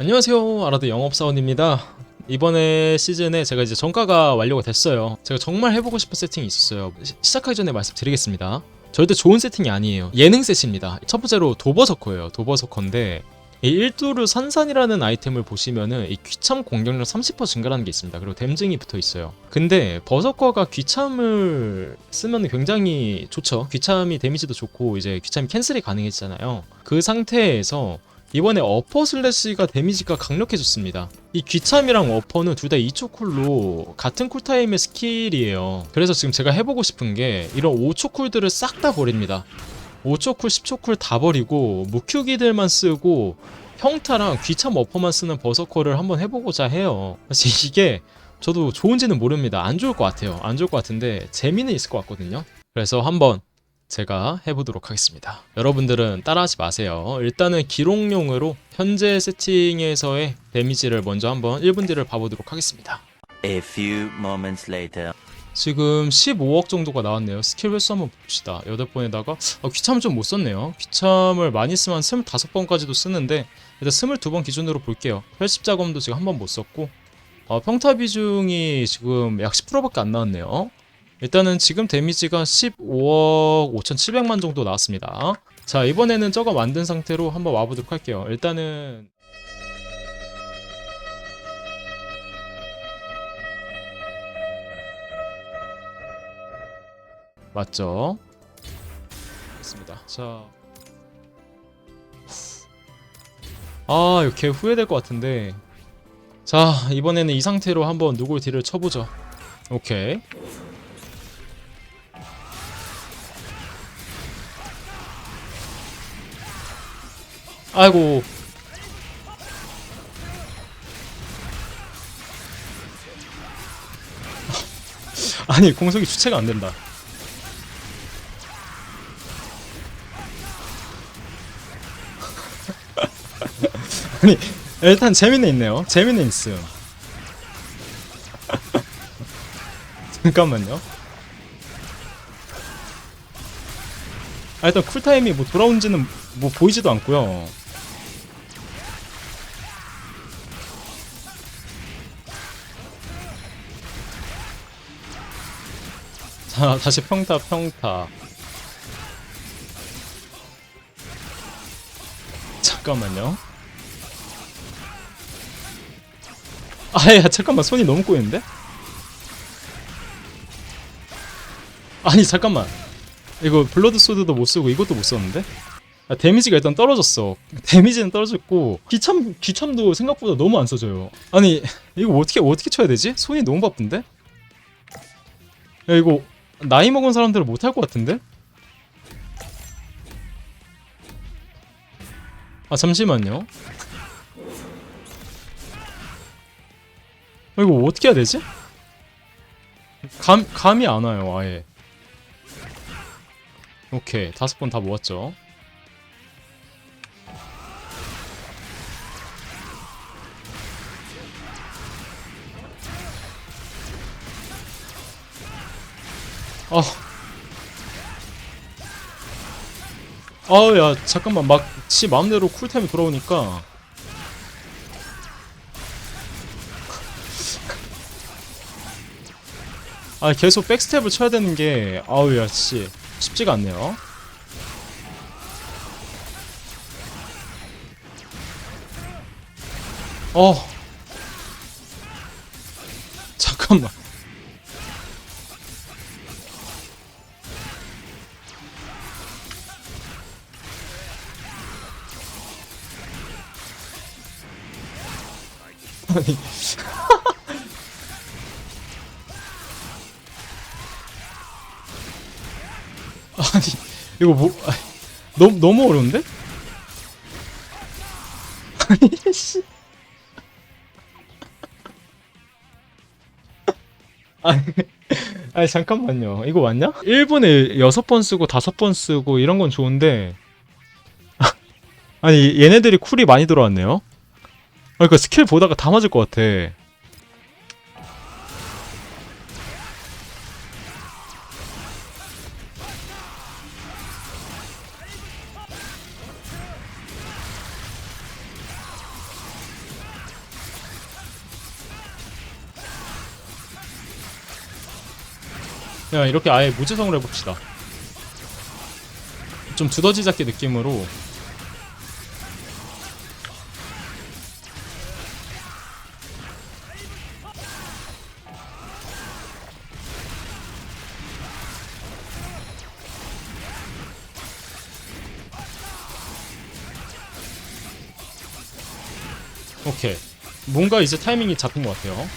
안녕하세요 아라드 영업사원입니다 이번에 시즌에 제가 이제 정가가 완료가 됐어요 제가 정말 해보고 싶은 세팅이 있었어요 시, 시작하기 전에 말씀드리겠습니다 절대 좋은 세팅이 아니에요 예능 셋입니다 첫 번째로 도버서커예요 도버서커인데 이 1두루 산산이라는 아이템을 보시면은 이 귀참 공격력 30% 증가라는 게 있습니다. 그리고 댐증이 붙어 있어요. 근데 버서커가 귀참을 쓰면 굉장히 좋죠. 귀참이 데미지도 좋고 이제 귀참이 캔슬이 가능해지잖아요. 그 상태에서 이번에 어퍼 슬래시가 데미지가 강력해졌습니다. 이 귀참이랑 어퍼는 둘 다 2초 쿨로 같은 쿨타임의 스킬이에요. 그래서 지금 제가 해보고 싶은 게 이런 5초 쿨들을 싹 다 버립니다. 5초 쿨, 10초 쿨 다 버리고 무큐기들만 쓰고 평타랑 귀참 어퍼만 쓰는 버서커를 한번 해보고자 해요. 그래서 이게 저도 좋은지는 모릅니다. 안 좋을 것 같아요. 안 좋을 것 같은데 재미는 있을 것 같거든요. 그래서 한번 제가 해보도록 하겠습니다. 여러분들은 따라하지 마세요. 일단은 기록용으로 현재 세팅에서의 데미지를 먼저 한번 1분 뒤를 봐보도록 하겠습니다. A few moments later. 지금 15억 정도가 나왔네요. 스킬 횟수 한번 봅시다. 8번에다가 아, 귀참 좀못 썼네요. 귀참을 많이 쓰면 한 25번까지도 쓰는데 일단 22번 기준으로 볼게요. 혈십자검도 지금 한 번 못 썼고 어, 평타 비중이 지금 약 10%밖에 안 나왔네요. 일단은 지금 데미지가 15억 5,700만 정도 나왔습니다. 자 이번에는 저거 만든 상태로 한번 와보도록 할게요. 일단은 맞죠? 있습니다. 자, 아개 후회될 것 같은데. 자 이번에는 이 상태로 한번 누굴 딜을 쳐보죠. 오케이. 아이고. 아니 공속이 주체가 안 된다. 아니 일단 재미는 있네요. 재미는 있음. 잠깐만요. 아, 일단 쿨타임이 뭐 돌아온지는 뭐 보이지도 않고요. 자 다시 평타 평타. 잠깐만요. 아야 잠깐만 손이 너무 꼬이는데? 아니 잠깐만 이거 블러드 소드도 못 쓰고 이것도 못 썼는데? 아, 데미지가 일단 떨어졌어 데미지는 떨어졌고 귀참 귀참도 생각보다 너무 안 써져요 아니 이거 어떻게 어떻게 쳐야 되지? 손이 너무 바쁜데? 야 이거 나이 먹은 사람들은 못할 것 같은데? 아 잠시만요 어, 이거 어떻게 해야 되지? 감, 감이 안 와요, 아예. 오케이, 다섯 번 다 모았죠. 아. 아우, 야, 잠깐만, 막, 지 마음대로 쿨타임이 돌아오니까. 아 계속 백스텝을 쳐야 되는 게 아우 야씨 쉽지가 않네요. 어 잠깐만 아니 아니 이거 뭐 아니, 너무 너무 어려운데? 아니 씨. 아니, 잠깐만요. 이거 맞냐? 1분에 6번 쓰고 5번 쓰고 이런 건 좋은데 아니 얘네들이 쿨이 많이 들어왔네요. 그러니까 스킬 보다가 다 맞을 것 같아. 그냥 이렇게 아예 무지성으로 해봅시다. 좀 두더지 잡기 느낌으로. 오케이. 뭔가 이제 타이밍이 잡힌 것 같아요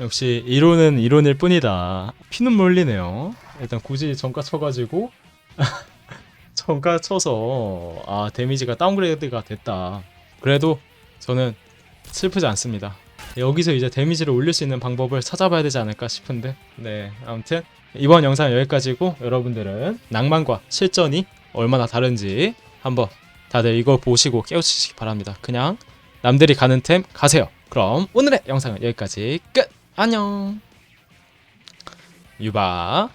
역시 이론은 이론일 뿐이다. 피는 몰리네요. 일단 굳이 정가 쳐가지고 정가 쳐서 아 데미지가 다운그레이드가 됐다. 그래도 저는 슬프지 않습니다. 여기서 이제 데미지를 올릴 수 있는 방법을 찾아봐야 되지 않을까 싶은데 네 아무튼 이번 영상 여기까지고 여러분들은 낭만과 실전이 얼마나 다른지 한번 다들 이거 보시고 깨우치시기 바랍니다. 그냥 남들이 가는 템 가세요. 그럼 오늘의 영상은 여기까지 끝. 안녕. 유바.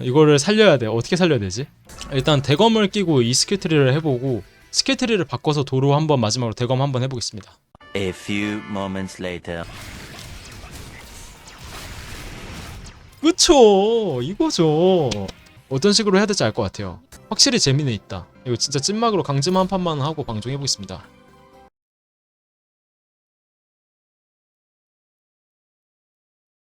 이거를 살려야 돼. 어떻게 살려야 되지? 일단 대검을 끼고 이 스킬트리를 해보고 스킬트리를 바꿔서 도로 한번 마지막으로 대검 한번 해보겠습니다. A few moments later. 그쵸 이거죠 어떤 식으로 해야 될지 알 것 같아요 확실히 재미는 있다 이거 진짜 찐막으로 강즘 한 판만 하고 방송해보겠습니다